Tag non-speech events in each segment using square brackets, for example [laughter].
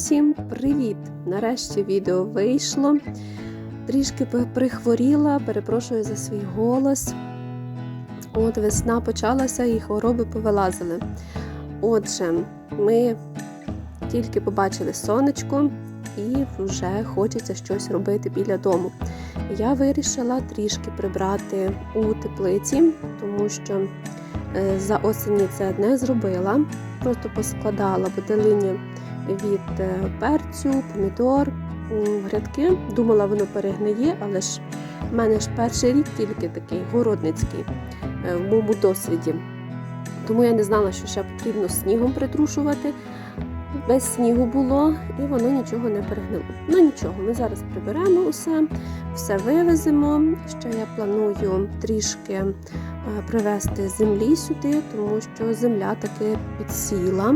Усім привіт! Нарешті відео вийшло. Трішки прихворіла, перепрошую за свій голос. От весна почалася і хвороби повилазили. Отже, ми тільки побачили сонечко і вже хочеться щось робити біля дому. Я вирішила трішки прибрати у теплиці, тому що е, за осені це не зробила. Просто поскладала бутилині від е, перцю, помідор, грядки. Думала, воно перегниє, але ж в мене ж перший рік тільки такий городницький е, в моєму досвіді. Тому я не знала, що ще потрібно снігом притрушувати. Без снігу було, і воно нічого не перегнило. Ну нічого, ми зараз приберемо усе, все вивеземо. Ще я планую трішки е, привезти землі сюди, тому що земля таки підсіла.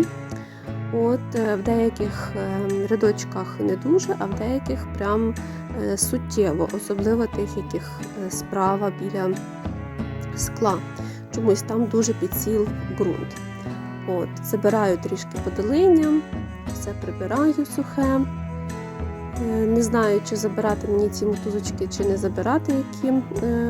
От е, в деяких е, рядочках не дуже, а в деяких прям е, суттєво, особливо тих, яких е, справа біля скла. Чомусь там дуже підсіл ґрунт. От, забираю трішки подолиння, все прибираю сухе. Не знаю, чи забирати мені ці мотузочки, чи не забирати, які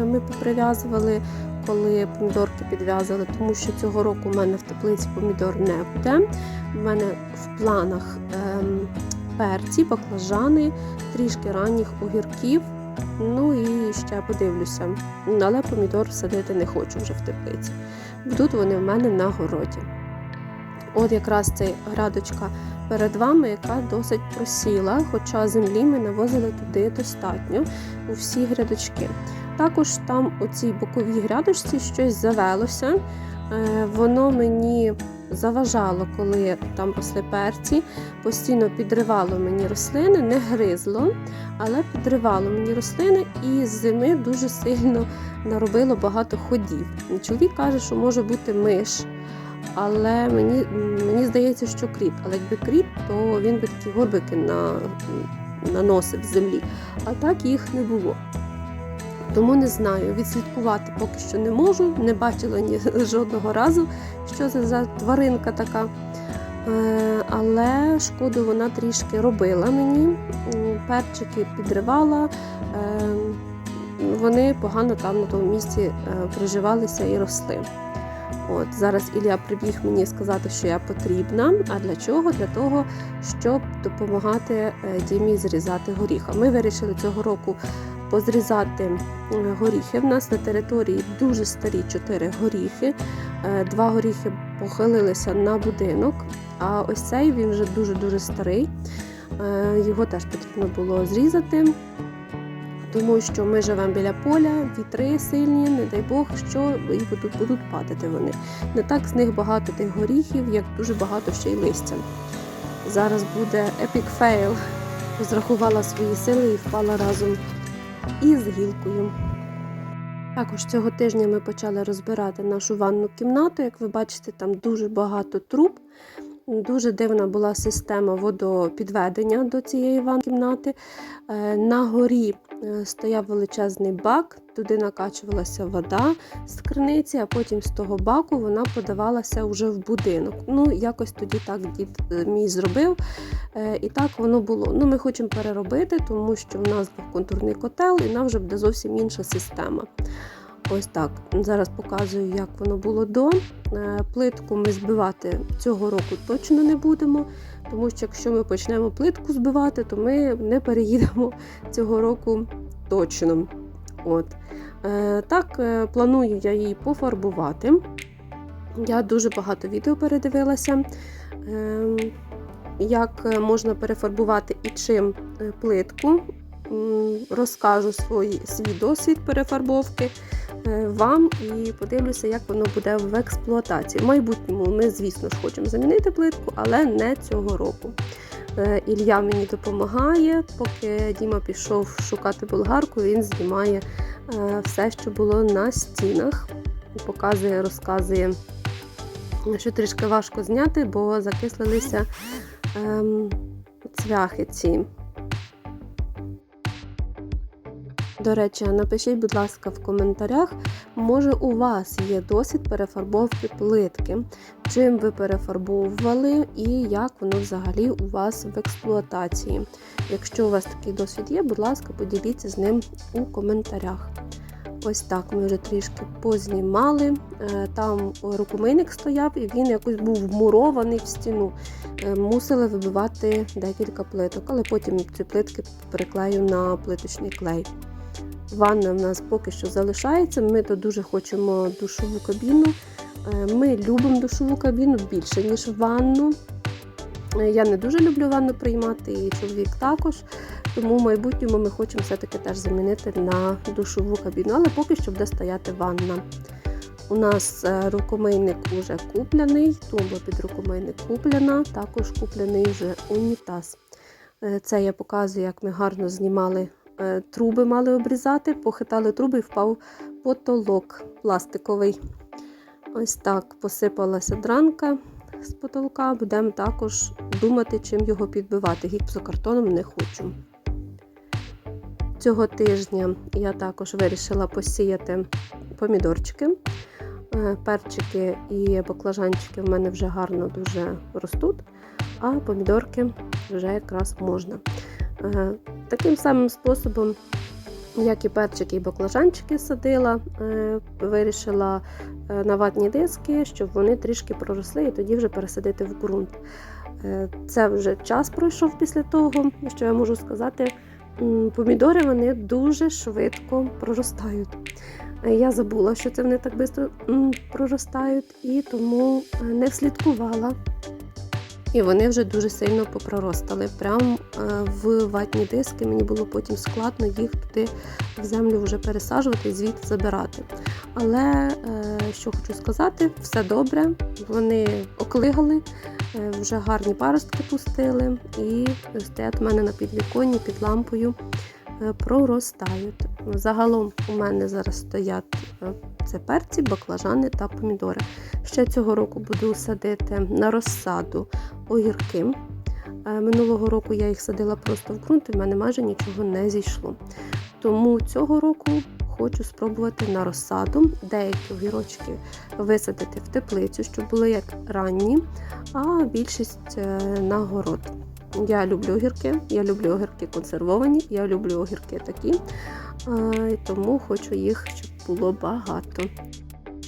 ми поприв'язували, коли помідорки підв'язали, тому що цього року у мене в теплиці помідор не буде. У мене в планах ем, перці, баклажани, трішки ранніх огірків. Ну і ще подивлюся. Але помідор садити не хочу вже в теплиці. Будуть вони в мене на городі. От якраз цей градочка перед вами, яка досить просіла, хоча землі ми навозили туди достатньо у всі грядочки. Також там у цій боковій грядочці щось завелося. Е, Воно мені заважало, коли там росли перці, постійно підривало мені рослини, не гризло, але підривало мені рослини і з зими дуже сильно наробило багато ходів. Чоловік каже, що може бути миш. Але мені, мені здається, що кріт. Але якби кріт, то він би такі горбики на, наносив з землі. А так їх не було. Тому не знаю, відслідкувати поки що не можу. Не бачила ні [laughs] жодного разу, що це за тваринка така. Е, Але шкоду вона трішки робила мені. Перчики підривала, е, вони погано там на тому місці е, приживалися і росли. От зараз Ілля прибіг мені сказати, що я потрібна. А для чого? Для того, щоб допомагати Дімі зрізати горіха. Ми вирішили цього року позрізати е, горіхи. В нас на території дуже старі чотири горіхи. Е, Два горіхи похилилися на будинок, а ось цей він вже дуже-дуже старий. Е, Його теж потрібно було зрізати. Тому що ми живемо біля поля, вітри сильні, не дай Бог, що і будуть, будуть падати вони. Не так з них багато тих горіхів, як дуже багато ще й листя. Зараз буде epic fail. Розрахувала свої сили і впала разом із гілкою. Також цього тижня ми почали розбирати нашу ванну кімнату. Як ви бачите, там дуже багато труб. Дуже дивна була система водопідведення до цієї ванної кімнати. Е, На горі е, стояв величезний бак, туди накачувалася вода з криниці, а потім з того баку вона подавалася вже в будинок. Ну, якось тоді так дід е, мій зробив. Е, І так воно було. Ну, Ми хочемо переробити, тому що в нас двохконтурний котел, і нам вже буде зовсім інша система. Ось так. Зараз показую, як воно було до. Е, Плитку ми збивати цього року точно не будемо, тому що якщо ми почнемо плитку збивати, то ми не переїдемо цього року точно. От. Е, Так, е, планую я її пофарбувати. Я дуже багато відео передивилася, е, як можна перефарбувати і чим е, плитку. Розкажу свій, свій досвід перефарбовки е, вам і подивлюся, як воно буде в експлуатації. В майбутньому ми, звісно ж, хочемо замінити плитку, але не цього року. Е, Ілля мені допомагає, поки Діма пішов шукати болгарку, він знімає е, все, що було на стінах. Показує, розказує, що трішки важко зняти, бо закислилися ем, цвяхи ці. До речі, напишіть, будь ласка, в коментарях, може у вас є досвід перефарбовки плитки, чим ви перефарбовували і як воно взагалі у вас в експлуатації. Якщо у вас такий досвід є, будь ласка, поділіться з ним у коментарях. Ось так ми вже трішки познімали. Е, Там рукомийник стояв і він якось був вмурований в стіну. Е, Мусили вибивати декілька плиток, але потім ці плитки переклею на плиточний клей. Ванна в нас поки що залишається. Ми то дуже хочемо душову кабіну. Е, Ми любимо душову кабіну більше, ніж ванну. Е, Я не дуже люблю ванну приймати, і чоловік також. Тому в майбутньому ми хочемо все-таки теж замінити на душову кабіну, але поки що буде стояти ванна. У нас е, рукомийник вже куплений, тумба під рукомийник куплена, також куплений вже унітаз. Це я показую, як ми гарно знімали труби, мали обрізати, похитали труби і впав потолок пластиковий. Ось так посипалася дранка з потолка. Будемо також думати, чим його підбивати. Гіпсокартоном не хочу. Цього тижня я також вирішила посіяти помідорчики. Е, Перчики і баклажанчики в мене вже гарно дуже ростуть, а помідорки вже якраз можна. Таким самим способом, як і перчики і баклажанчики садила, е, вирішила е, на ватні диски, щоб вони трішки проросли і тоді вже пересадити в ґрунт. Е, Це вже час пройшов після того, що я можу сказати. Помідори вони дуже швидко проростають. Я забула, що це вони так швидко проростають, і тому не вслідкувала. І вони вже дуже сильно попроростали. Прямо е, в ватні диски мені було потім складно їх туди в землю вже пересаджувати і звідти забирати. Але е, що хочу сказати, все добре. Вони оклигали, е, вже гарні паростки пустили і стоять в мене на підвіконні під лампою проростають. Загалом у мене зараз стоять е, це перці, баклажани та помідори. Ще цього року буду садити на розсаду огірки. Е, Минулого року я їх садила просто в ґрунт, і в мене майже нічого не зійшло. Тому цього року хочу спробувати на розсаду деякі огірочки висадити в теплицю, щоб були як ранні, а більшість е, на город. Я люблю огірки, я люблю огірки консервовані, я люблю огірки такі, тому хочу їх, щоб було багато.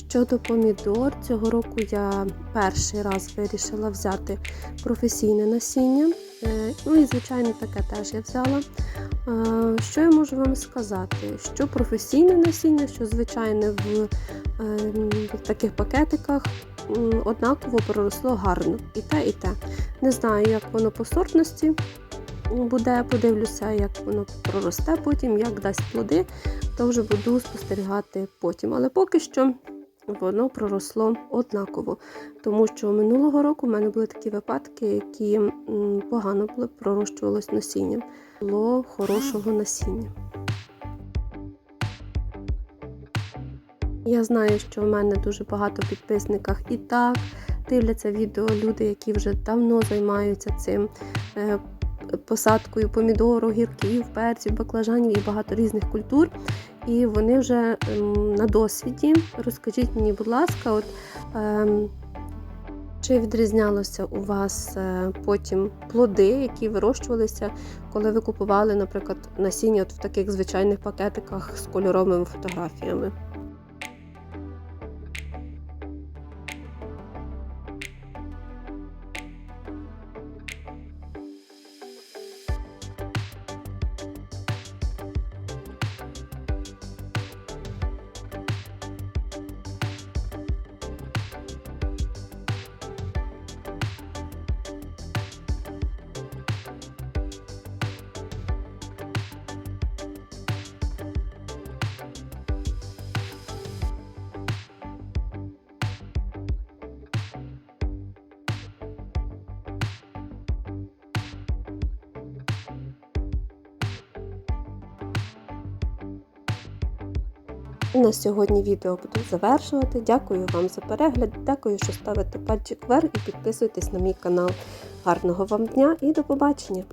Щодо помідор, цього року я перший раз вирішила взяти професійне насіння. Е, Ну і, звичайно, таке теж я взяла. Е, Що я можу вам сказати? Що професійне насіння, що звичайне в, е, в таких пакетиках однаково проросло гарно. І те, і те. Не знаю, як воно по сортності буде, подивлюся, як воно проросте потім, як дасть плоди, то вже буду спостерігати потім. Але поки що воно проросло однаково. Тому що минулого року в мене були такі випадки, які погано були, пророщувалось насіння. Було хорошого насіння. Я знаю, що в мене дуже багато підписників і так дивляться відео люди, які вже давно займаються цим. е, Посадкою помідору, гірків, перців, баклажанів і багато різних культур. І вони вже ем, на досвіді. Розкажіть мені, будь ласка, от, ем, чи відрізнялося у вас е, потім плоди, які вирощувалися, коли ви купували, наприклад, насіння от в таких звичайних пакетиках з кольоровими фотографіями? На сьогодні відео буду завершувати. Дякую вам за перегляд. Дякую, що ставите пальчик вверх і підписуйтесь на мій канал. Гарного вам дня і до побачення!